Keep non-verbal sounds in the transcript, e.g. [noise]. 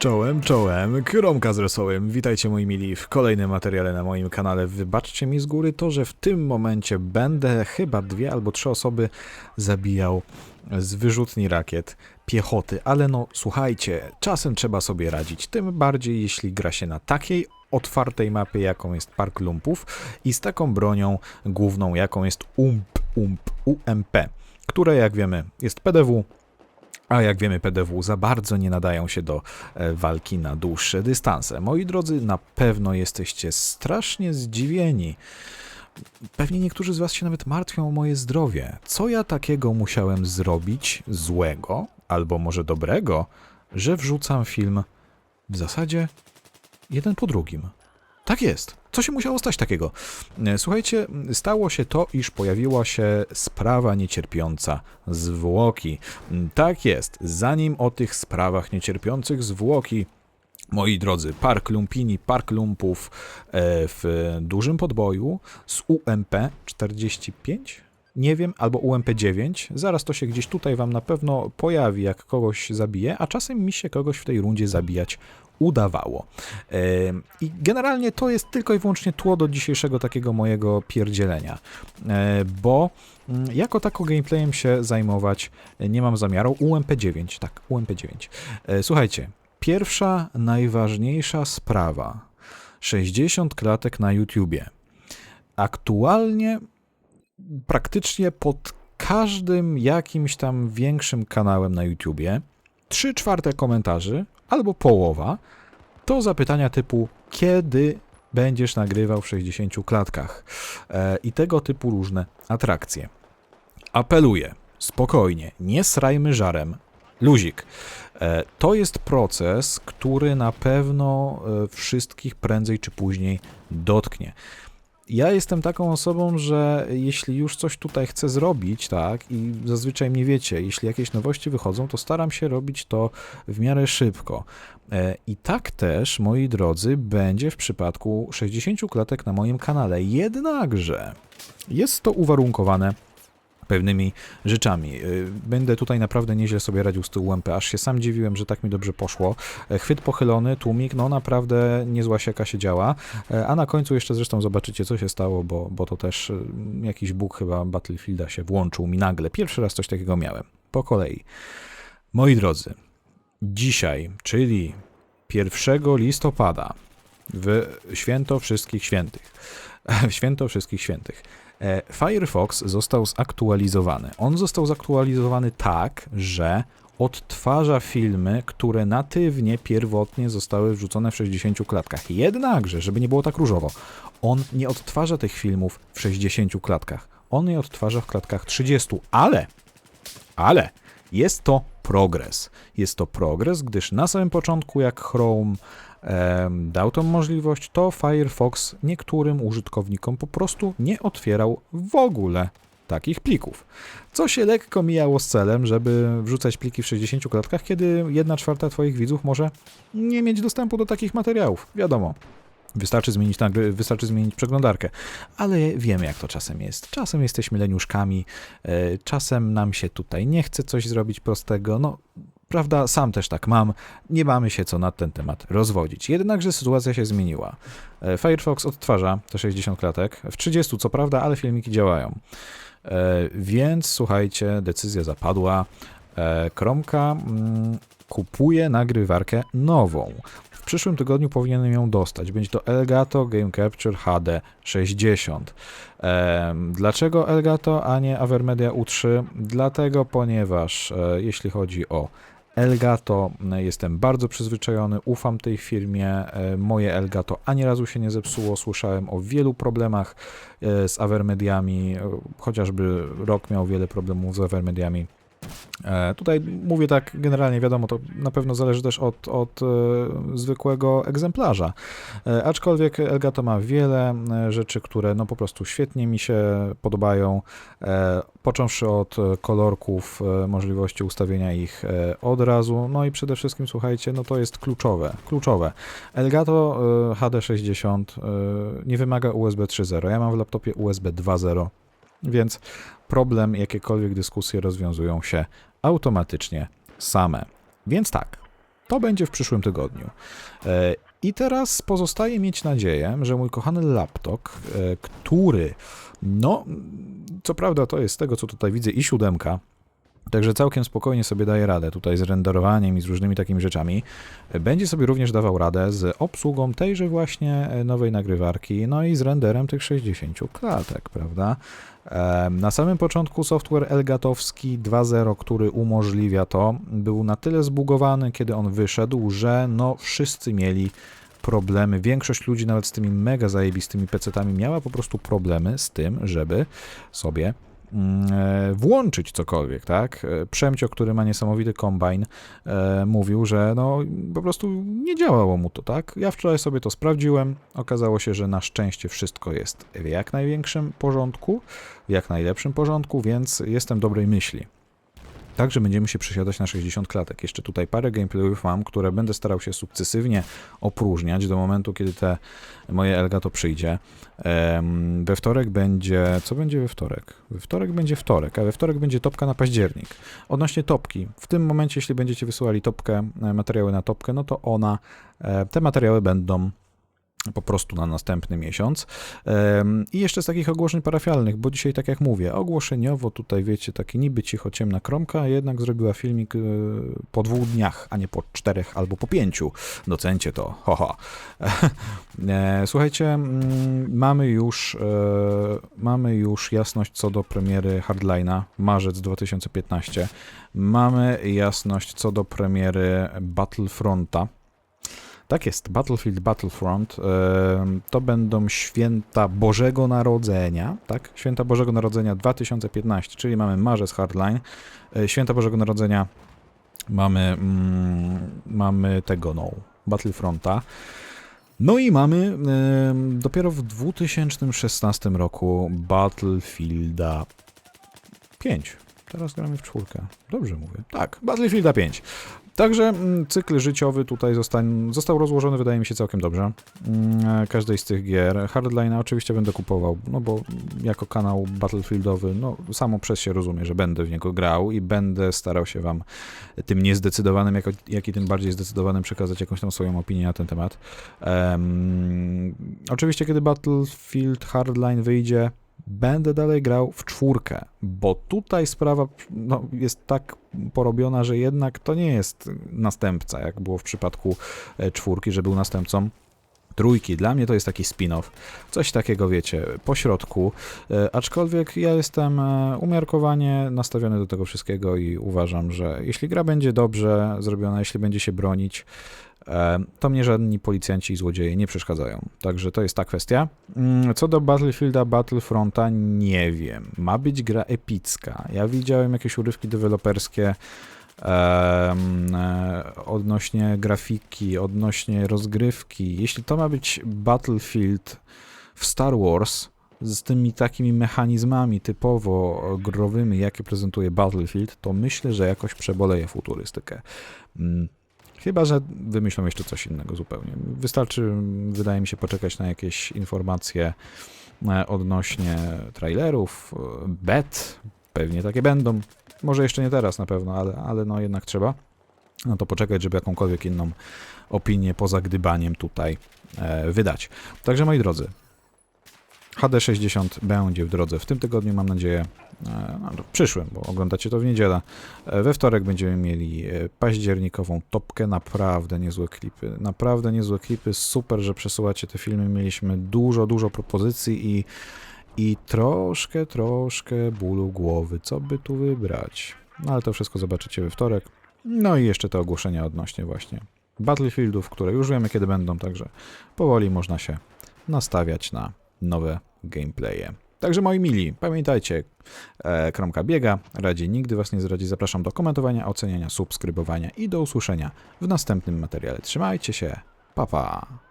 Czołem, czołem, Kromka z Rosołem. Witajcie moi mili w kolejnym materiale na moim kanale. Wybaczcie mi z góry to, że w tym momencie będę chyba dwie albo trzy osoby zabijał z wyrzutni rakiet piechoty, ale no słuchajcie, czasem trzeba sobie radzić, tym bardziej jeśli gra się na takiej otwartej mapie, jaką jest Park Lumpów i z taką bronią główną, jaką jest UMP, UMP, UMP, które jak wiemy jest PDW, a jak wiemy, PDW za bardzo nie nadają się do e, walki na dłuższe dystanse. Moi drodzy, na pewno jesteście strasznie zdziwieni. Pewnie niektórzy z Was się nawet martwią o moje zdrowie. Co ja takiego musiałem zrobić złego, albo może dobrego, że wrzucam film w zasadzie jeden po drugim? Tak jest. Co się musiało stać takiego? E, Słuchajcie, stało się to, iż pojawiła się sprawa niecierpiąca zwłoki. Mm, Tak jest. Zanim o tych sprawach niecierpiących zwłoki Moi drodzy, Park Lumpini, Park Lumpów e, w dużym podboju z UMP 45? Nie wiem, albo UMP 9. Zaraz to się gdzieś tutaj wam na pewno pojawi, jak kogoś zabije, a czasem mi się kogoś w tej rundzie zabijać udawało. E, I generalnie to jest tylko i wyłącznie tło do dzisiejszego takiego mojego pierdzielenia, e, bo mm, jako tako gameplayem się zajmować nie mam zamiaru. UMP9, tak, UMP9. E, Słuchajcie, Pierwsza, najważniejsza sprawa. 60 klatek na YouTubie. Aktualnie praktycznie pod każdym jakimś tam większym kanałem na YouTubie 3 czwarte komentarzy albo połowa to zapytania typu kiedy będziesz nagrywał w 60 klatkach e, i tego typu różne atrakcje. Apeluję, spokojnie, nie srajmy żarem, luzik. E, To jest proces, który na pewno e, wszystkich prędzej czy później dotknie. Ja jestem taką osobą, że jeśli już coś tutaj chcę zrobić, tak, i zazwyczaj mnie wiecie, jeśli jakieś nowości wychodzą, to staram się robić to w miarę szybko. E, I tak też, moi drodzy, będzie w przypadku 60 klatek na moim kanale. Jednakże jest to uwarunkowane pewnymi rzeczami. Y, Będę tutaj naprawdę nieźle sobie radził z tyłu UMP, aż się sam dziwiłem, że tak mi dobrze poszło. E, Chwyt pochylony, tłumik, no naprawdę niezła sieka się działa, E, a na końcu jeszcze zresztą zobaczycie, co się stało, bo, bo to też y, jakiś bóg chyba Battlefielda się włączył mi nagle. Pierwszy raz coś takiego miałem. Po kolei. Moi drodzy, dzisiaj, czyli 1 listopada, w święto wszystkich świętych, [laughs] święto wszystkich świętych, E, Firefox został zaktualizowany. On został zaktualizowany tak, że odtwarza filmy, które natywnie, pierwotnie zostały wrzucone w 60 klatkach. Jednakże, żeby nie było tak różowo, on nie odtwarza tych filmów w 60 klatkach. On je odtwarza w klatkach 30, ale, ale jest to progres. Jest to progres, gdyż na samym początku, jak Chrome dał tą możliwość, to Firefox niektórym użytkownikom po prostu nie otwierał w ogóle takich plików. Co się lekko mijało z celem, żeby wrzucać pliki w 60 klatkach, kiedy 1 czwarta Twoich widzów może nie mieć dostępu do takich materiałów. Wiadomo. Wystarczy zmienić, wystarczy zmienić przeglądarkę, ale wiemy jak to czasem jest. Czasem jesteśmy leniuszkami, e, czasem nam się tutaj nie chce coś zrobić prostego. No, prawda, sam też tak mam. Nie mamy się co na ten temat rozwodzić. Jednakże sytuacja się zmieniła. E, Firefox odtwarza te 60 klatek, w 30 co prawda, ale filmiki działają. E, Więc słuchajcie, decyzja zapadła. E, Kromka mm, kupuje nagrywarkę nową. W przyszłym tygodniu powinienem ją dostać. Będzie to Elgato Game Capture HD 60. Em, Dlaczego Elgato, a nie Avermedia U3? Dlatego, ponieważ jeśli chodzi o Elgato, m, jestem bardzo przyzwyczajony, ufam tej firmie. E, Moje Elgato ani razu się nie zepsuło. Słyszałem o wielu problemach e, z Avermediami, e, chociażby rok miał wiele problemów z Avermediami. E, Tutaj mówię tak generalnie, wiadomo, to na pewno zależy też od, od e, zwykłego egzemplarza. E, aczkolwiek Elgato ma wiele rzeczy, które no po prostu świetnie mi się podobają. Począwszy od kolorków, możliwości ustawienia ich od razu, no i przede wszystkim słuchajcie, no to jest kluczowe, kluczowe. Elgato e, HD60 e, nie wymaga USB 3.0, ja mam w laptopie USB 2.0, więc problem, jakiekolwiek dyskusje rozwiązują się automatycznie same. Więc tak, To będzie w przyszłym tygodniu. E, I teraz pozostaje mieć nadzieję, że mój kochany laptop, e, który, no, co prawda to jest z tego, co tutaj widzę, i siódemka, Także całkiem spokojnie sobie daje radę tutaj z renderowaniem i z różnymi takimi rzeczami. Będzie sobie również dawał radę z obsługą tejże właśnie e, nowej nagrywarki, no i z renderem tych 60 klatek, prawda? Na samym początku software Elgatowski 2.0, który umożliwia to, był na tyle zbugowany, kiedy on wyszedł, że no wszyscy mieli problemy. Większość ludzi nawet z tymi mega zajebistymi PC-tami miała po prostu problemy z tym, żeby sobie włączyć cokolwiek, tak? E, Przemcio, który ma niesamowity kombajn, e, mówił, że no po prostu nie działało mu to, tak? Ja wczoraj sobie to sprawdziłem, okazało się, że na szczęście wszystko jest w jak największym porządku, w jak najlepszym porządku, więc jestem dobrej myśli. Także będziemy się przesiadać na 60 klatek. Jeszcze tutaj parę gameplayów mam, które będę starał się sukcesywnie opróżniać do momentu, kiedy te moje Elgato przyjdzie. We wtorek będzie... Co będzie we wtorek? We wtorek będzie wtorek, a we wtorek będzie topka na październik. Odnośnie topki, w tym momencie, jeśli będziecie wysyłali topkę, e, materiały na topkę, no to ona, e, te materiały będą po prostu na następny miesiąc. I jeszcze z takich ogłoszeń parafialnych, bo dzisiaj, tak jak mówię, ogłoszeniowo tutaj, wiecie, taki niby cicho ciemna kromka, jednak zrobiła filmik e, po dwóch dniach, a nie po czterech albo po pięciu. Docencie to, ho, ho. [laughs] E, Słuchajcie, mm, mamy już, e, mamy już jasność co do premiery Hardline'a, marzec 2015. Mamy jasność co do premiery Battlefronta. Tak jest, Battlefield Battlefront to będą święta Bożego Narodzenia, tak? Święta Bożego Narodzenia 2015, czyli mamy marzec Hardline. E, Święta Bożego Narodzenia mamy, mm, mamy tego, no, Battlefronta. No i mamy em, dopiero w 2016 roku Battlefielda 5. Teraz gramy w czwórkę. Dobrze mówię. Tak, Battlefielda 5. Także mm, cykl życiowy tutaj zostań, został rozłożony, wydaje mi się, całkiem dobrze. Mm, e, Każdej z tych gier. Hardline oczywiście będę kupował, no bo jako kanał Battlefieldowy, no samo przez się rozumie, że będę w niego grał i będę starał się wam tym niezdecydowanym, jako, jak i tym bardziej zdecydowanym przekazać jakąś tam swoją opinię na ten temat. Em, oczywiście, kiedy Battlefield Hardline wyjdzie, będę dalej grał w czwórkę, bo tutaj sprawa no, jest tak porobiona, że jednak to nie jest następca, jak było w przypadku e, czwórki, że był następcą trójki. Dla mnie to jest taki spin-off. Coś takiego, wiecie, po środku. E, aczkolwiek ja jestem e, umiarkowanie nastawiony do tego wszystkiego i uważam, że jeśli gra będzie dobrze zrobiona, jeśli będzie się bronić, to mnie żadni policjanci i złodzieje nie przeszkadzają. Także to jest ta kwestia. Mm, Co do Battlefielda, Battlefronta, nie wiem. Ma być gra epicka. Ja widziałem jakieś urywki deweloperskie e, odnośnie grafiki, odnośnie rozgrywki. Jeśli to ma być Battlefield w Star Wars z tymi takimi mechanizmami typowo growymi, jakie prezentuje Battlefield, to myślę, że jakoś przeboleje futurystykę. Chyba, że wymyślą jeszcze coś innego zupełnie. Wystarczy, wydaje mi się, poczekać na jakieś informacje e, odnośnie trailerów, e, bet, pewnie takie będą. Może jeszcze nie teraz na pewno, ale, ale no jednak trzeba. No to poczekać, żeby jakąkolwiek inną opinię poza gdybaniem tutaj e, wydać. Także moi drodzy, HD60 będzie w drodze w tym tygodniu, mam nadzieję, no, w przyszłym, bo oglądacie to w niedzielę. E, We wtorek będziemy mieli e, październikową topkę, naprawdę niezłe klipy, naprawdę niezłe klipy, super, że przesyłacie te filmy, mieliśmy dużo, dużo propozycji i, i troszkę, troszkę bólu głowy, co by tu wybrać. No ale to wszystko zobaczycie we wtorek. No i jeszcze te ogłoszenia odnośnie właśnie Battlefieldów, które już wiemy kiedy będą, także powoli można się nastawiać na nowe gameplaye. Także moi mili, pamiętajcie, e, Kromka biega, radzi nigdy was nie zradzi. Zapraszam do komentowania, oceniania, subskrybowania i do usłyszenia w następnym materiale. Trzymajcie się, pa pa!